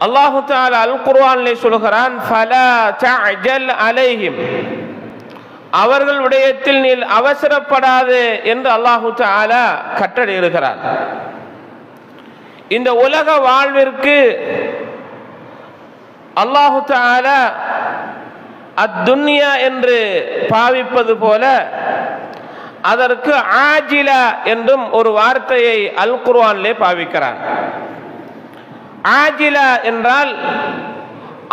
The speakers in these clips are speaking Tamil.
அல்லாஹு தாலா அல் குர்வான்லே சொல்கிறான் ஃபலா தஅஜல் அலைஹிம். அவர்கள் விடயத்தில் நீ அவசரப்படாது என்று அல்லாஹு தாலா கட்டளையிடுகிறான் இந்த உலக வாழ்விற்கு அல்லாஹு தாலா அத்துன்யா என்று பாவிப்பது போல அதற்கு ஆஜிலா என்றும் ஒரு வார்த்தையை அல் குர்வான்லே பாவிக்கிறான் ஆஜிலா என்றால்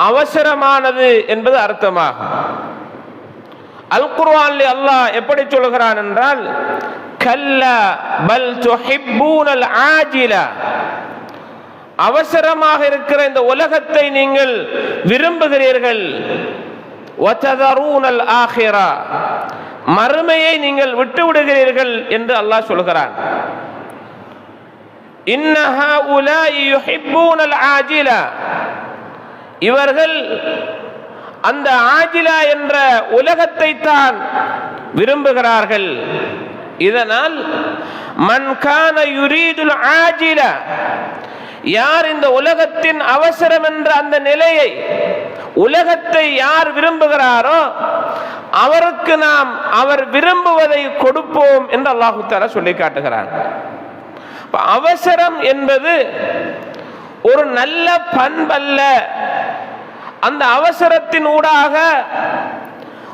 அவசரமானது என்பது அர்த்தமாகும். அல் குர்ஆனில் அல்லாஹ் எப்படி சொல்கிறான் என்றால் கல்லா பல் துஹிப்பூனல் ஆஜிலா. அவசரமாக இருக்கிற இந்த உலகத்தை நீங்கள் விரும்புகிறீர்கள். வததரூனல் ஆஹிரா. மறுமையை நீங்கள் விட்டு விடுகிறீர்கள் என்று அல்லாஹ் சொல்கிறான். இவர்கள் அந்த ஆஜிலா என்ற உலகத்தை தான் விரும்புகிறார்கள். இதனால் மன்கான யுரீதுல் ஆஜிலா. யார் இந்த உலகத்தின் அவசரம் என்ற அந்த நிலையை உலகத்தை யார் விரும்புகிறாரோ அவருக்கு நாம் அவர் விரும்புவதை கொடுப்போம் என்று அல்லாஹு தாலா சொல்லி காட்டுகிறார் அவசரம் என்பது ஒரு நல்ல பண்பல்ல. அந்த அவசரத்தின் ஊடாக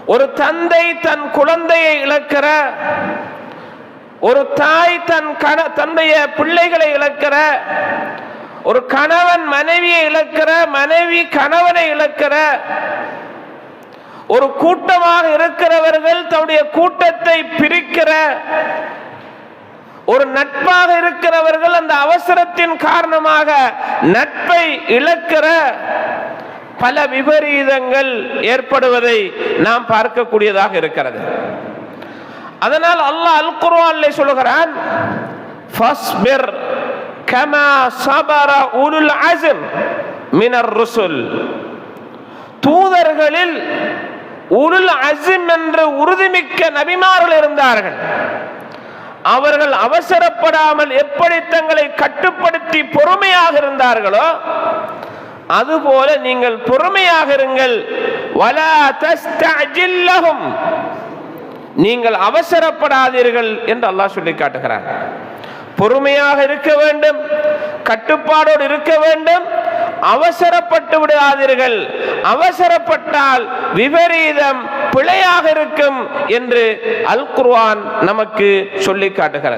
ஒரு தந்தை தன் குழந்தையை இழக்கிற ஒரு தாய் தன் கண தன்னுடைய பிள்ளைகளை இழக்கிற ஒரு கணவன் மனைவியை இழக்கிற மனைவி கணவனை இழக்கிற ஒரு கூட்டமாக இருக்கிறவர்கள் தன்னுடைய கூட்டத்தை பிரிக்கிற ஒரு நட்பாக இருக்கிறவர்கள் அந்த அவசரத்தின் காரணமாக நட்பை இழக்கிற பல விபரீதங்கள் ஏற்படுவதை நாம் பார்க்கக்கூடியதாக இருக்கிறது. அதனால் அல்லாஹ் அல் குர்ஆனிலே சொல்கிறான் ஃபஸ்பிர் கமா சபர உலுல் அஸ்ம் மினர் ருசுல். தூதர்களில் உருள் அசிம் என்று உறுதிமிக்க நபிமார்கள் இருந்தார்கள். அவர்கள் அவசரப்படாமல் எப்படி தங்களை கட்டுப்படுத்தி பொறுமையாக இருந்தார்களோ அதுபோல நீங்கள் பொறுமையாக இருங்கள். நீங்கள் அவசரப்படாதீர்கள் என்று அல்லாஹ் சொல்லி காட்டுகிறார். பொறுமையாக இருக்க வேண்டும் கட்டுப்பாடோடு இருக்க வேண்டும் அவசரப்பட்டு விடாதீர்கள் அவசரப்பட்டால் விபரீதம் பிழையாக இருக்கும் என்று அல் குர்வான் நமக்கு சொல்லி காட்டுகிறது.